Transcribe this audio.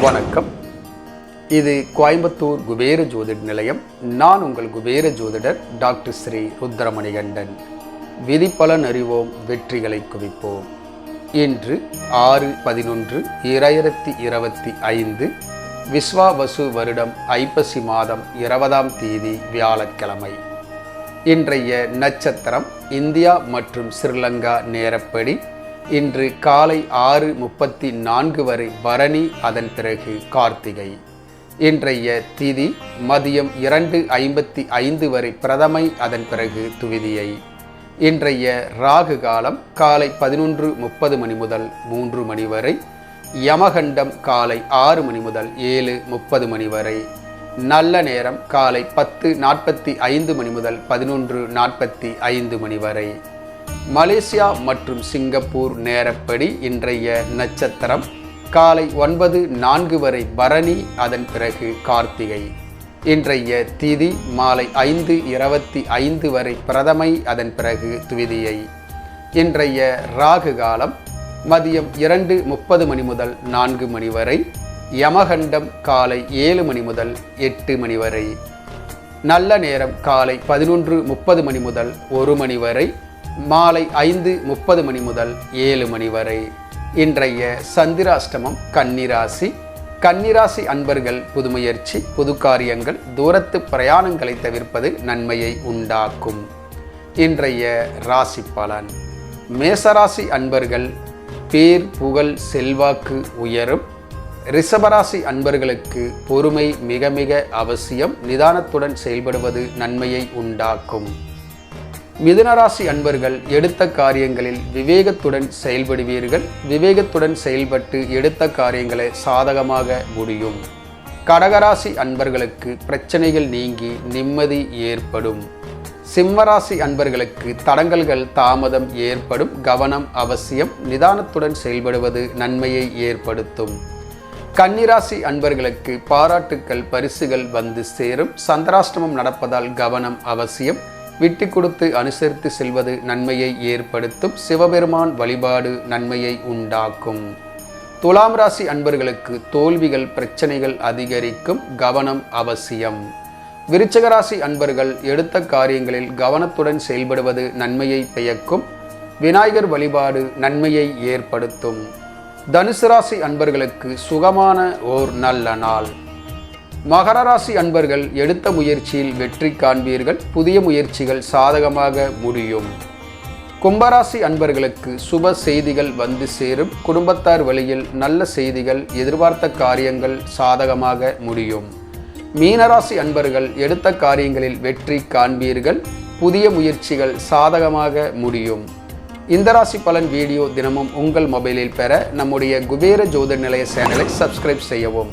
வணக்கம். இது கோயம்புத்தூர் குபேர ஜோதிட நிலையம். நான் உங்கள் குபேர ஜோதிடர் டாக்டர் ஸ்ரீ ருத்ரமணிகண்டன். விதிப்பலன் அறிவோம் வெற்றிகளை குவிப்போம். இன்று ஆறு பதினொன்று இரண்டாயிரத்தி இருபத்தி ஐந்து விஸ்வாவசு வருடம் ஐப்பசி மாதம் இருபதாம் தேதி வியாழக்கிழமை. இன்றைய நட்சத்திரம் இந்தியா மற்றும் ஸ்ரீலங்கா நேரப்படி இன்று காலை ஆறு முப்பத்தி நான்கு வரை பரணி அதன் பிறகு கார்த்திகை. இன்றைய திதி மதியம் இரண்டு ஐம்பத்தி ஐந்து வரை பிரதமை அதன் பிறகு துவிதியை. இன்றைய ராகு காலம் காலை பதினொன்று முப்பது மணி முதல் மூன்று மணி வரை யமகண்டம் காலை ஆறு மணி முதல் ஏழு முப்பது மணி வரை. நல்ல நேரம் காலை பத்து நாற்பத்தி ஐந்து மணி முதல் பதினொன்று நாற்பத்தி ஐந்து மணி வரை. மலேசியா மற்றும் சிங்கப்பூர் நேரப்படி இன்றைய நட்சத்திரம் காலை ஒன்பது நான்கு வரை பரணி அதன் பிறகு கார்த்திகை. இன்றைய திதி மாலை ஐந்து இருபத்தி ஐந்து வரை பிரதமை அதன் பிறகு துவிதியை. இன்றைய ராகு காலம் மதியம் இரண்டு முப்பது மணி முதல் நான்கு மணி வரை யமகண்டம் காலை ஏழு மணி முதல் எட்டு மணி வரை. நல்ல நேரம் காலை பதினொன்று முப்பது மணி முதல் ஒரு மணி வரை மாலை ஐந்து முப்பது மணி முதல் ஏழு மணி வரை. இன்றைய சந்திராஷ்டமம் கன்னிராசி. கன்னிராசி அன்பர்கள் புதுமுயற்சி புது காரியங்கள் தூரத்து பிரயாணங்களை தவிர்ப்பது நன்மையை உண்டாக்கும். இன்றைய ராசி பலன். மேசராசி அன்பர்கள் பேர் புகழ் செல்வாக்கு உயரும். ரிஷபராசி அன்பர்களுக்கு பொறுமை மிக மிக அவசியம். நிதானத்துடன் செயல்படுவது நன்மையை உண்டாக்கும். மிதுனராசி அன்பர்கள் எடுத்த காரியங்களில் விவேகத்துடன் செயல்படுவீர்கள். விவேகத்துடன் செயல்பட்டு எடுத்த காரியங்களை சாதகமாக முடியும். கடகராசி அன்பர்களுக்கு பிரச்சனைகள் நீங்கி நிம்மதி ஏற்படும். சிம்மராசி அன்பர்களுக்கு தடங்கல்கள் தாமதம் ஏற்படும். கவனம் அவசியம். நிதானத்துடன் செயல்படுவது நன்மையை ஏற்படுத்தும். கன்னிராசி அன்பர்களுக்கு பாராட்டுக்கள் பரிசுகள் வந்து சேரும். சந்திராஷ்டமம் நடப்பதால் கவனம் அவசியம். விட்டு கொடுத்து அனுசரித்து செல்வது நன்மையை ஏற்படுத்தும் சிவபெருமான் வழிபாடு நன்மையை உண்டாக்கும். துலாம் ராசி அன்பர்களுக்கு தோல்விகள் பிரச்சனைகள் அதிகரிக்கும் கவனம் அவசியம். விருச்சகராசி அன்பர்கள் எடுத்த காரியங்களில் கவனத்துடன் செயல்படுவது நன்மையை பெயக்கும் விநாயகர் வழிபாடு நன்மையை ஏற்படுத்தும். தனுசு ராசி அன்பர்களுக்கு சுகமான ஓர் நல்ல நாள். மகர ராசி அன்பர்கள் எடுத்த முயற்சியில் வெற்றி காண்பீர்கள். புதிய முயற்சிகள் சாதகமாக முடியும். கும்பராசி அன்பர்களுக்கு சுப செய்திகள் வந்து சேரும். குடும்பத்தார் வழியில் நல்ல செய்திகள் எதிர்பார்த்த காரியங்கள் சாதகமாக முடியும். மீனராசி அன்பர்கள் எடுத்த காரியங்களில் வெற்றி காண்பீர்கள். புதிய முயற்சிகள் சாதகமாக முடியும். இந்த ராசி பலன் வீடியோ தினமும் உங்கள் மொபைலில் பெற நம்முடைய குபேர ஜோதிட நிலைய சேனலை சப்ஸ்கிரைப் செய்யவும்.